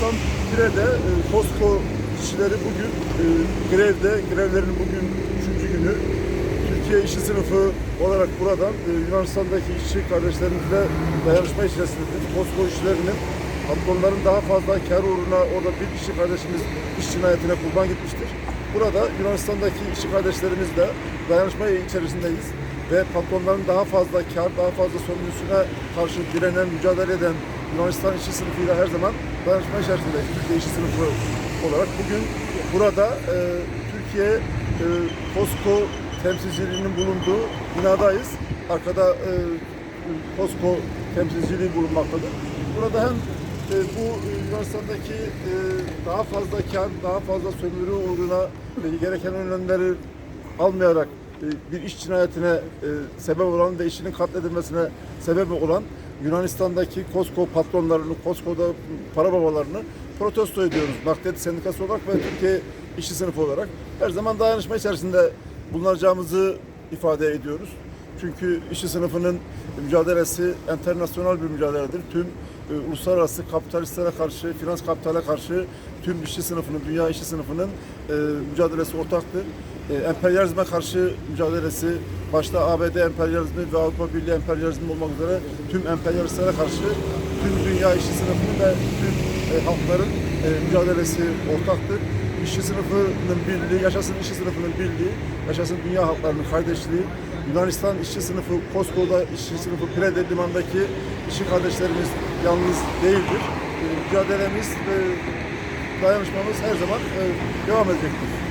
Yunanistan Pire'de e, Costco işçileri bugün e, grevde, grevlerin bugün üçüncü günü. Türkiye işçi sınıfı olarak buradan e, Yunanistan'daki işçi kardeşlerimizle dayanışma içerisindedir. Costco işçilerinin patronların daha fazla kar uğruna orada bir işçi kardeşimiz iş cinayetine kurban gitmiştir. Burada Yunanistan'daki işçi kardeşlerimizle dayanışma içerisindeyiz ve patronların daha fazla kar, daha fazla sömürüsüne karşı direnen, mücadele eden Yunanistan işçi sınıfıyla her zaman dayanışma içerisindeyiz. Türkiye işçi sınıfı olarak bugün burada e, Türkiye e, Costco temsilciliğinin bulunduğu binadayız. Arkada e, Costco temsilciliği bulunmaktadır. Burada hem e, bu Yunanistan'daki e, daha fazla kar, daha fazla sömürü uğruna e, gereken önlemleri almayarak e, bir iş cinayetine e, sebep olan ve işinin katledilmesine sebep olan Yunanistan'daki Costco patronlarını, Costco'da para babalarını protesto ediyoruz. Nakliyat Sendikası olarak ve Türkiye işçi sınıfı olarak her zaman dayanışma içerisinde bulunacağımızı ifade ediyoruz. Çünkü işçi sınıfının mücadelesi internasyonel bir mücadeledir. Tüm e, uluslararası kapitalistlere karşı, finans kapitale karşı tüm işçi sınıfının, dünya işçi sınıfının e, mücadelesi ortaktır. E, emperyalizme karşı mücadelesi, başta ABD emperyalizmi ve Avrupa Birliği emperyalizmi olmak üzere tüm emperyalistlere karşı tüm dünya işçi sınıfının ve tüm e, halkların e, mücadelesi ortaktır. İşçi sınıfının birliği, yaşasın işçi sınıfının birliği, yaşasın dünya halklarının kardeşliği, Yunanistan işçi sınıfı, Kosko'da işçi sınıfı Prede limandaki işçi kardeşlerimiz yalnız değildir. E, mücadelemiz ve dayanışmamız her zaman e, devam edecektir.